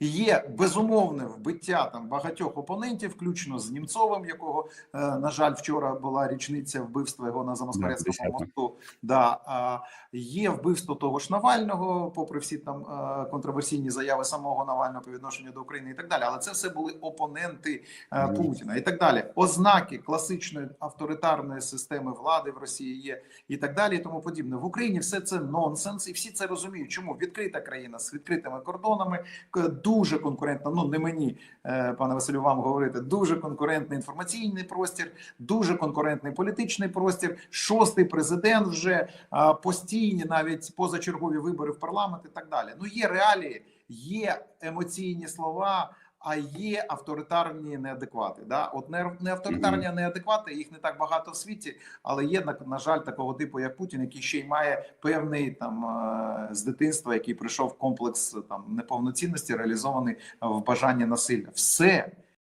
Є безумовне вбиття там багатьох опонентів, включно з Німцовим, якого е, на жаль вчора була річниця вбивства його на Замоскворецькому мосту. Да, а, є вбивство того ж Навального, попри всі там е, контроверсійні заяви самого Навального по відношенню до України і так далі. Але це все були опоненти е, Путіна і так далі. Ознаки класичної авторитарної системи влади в Росії є і так далі, і тому подібне. В Україні все це нонсенс, і всі це розуміють. Чому відкрита країна з відкритими кордонами, дуже конкурентна. Ну не мені, е, пане Василю, вам говорити. Дуже конкурентний інформаційний простір, дуже конкурентний політичний простір. Шостий президент вже постійні, навіть позачергові вибори в парламент і так далі. Ну є реалії, є емоційні слова. А є авторитарні неадеквати. Да? От не, авторитарні, а неадеквати, їх не так багато в світі, але є на, на жаль такого типу, як Путін, який ще й має певний там е, з дитинства, який прийшов комплекс там неповноцінності, реалізований в бажанні насилля. Все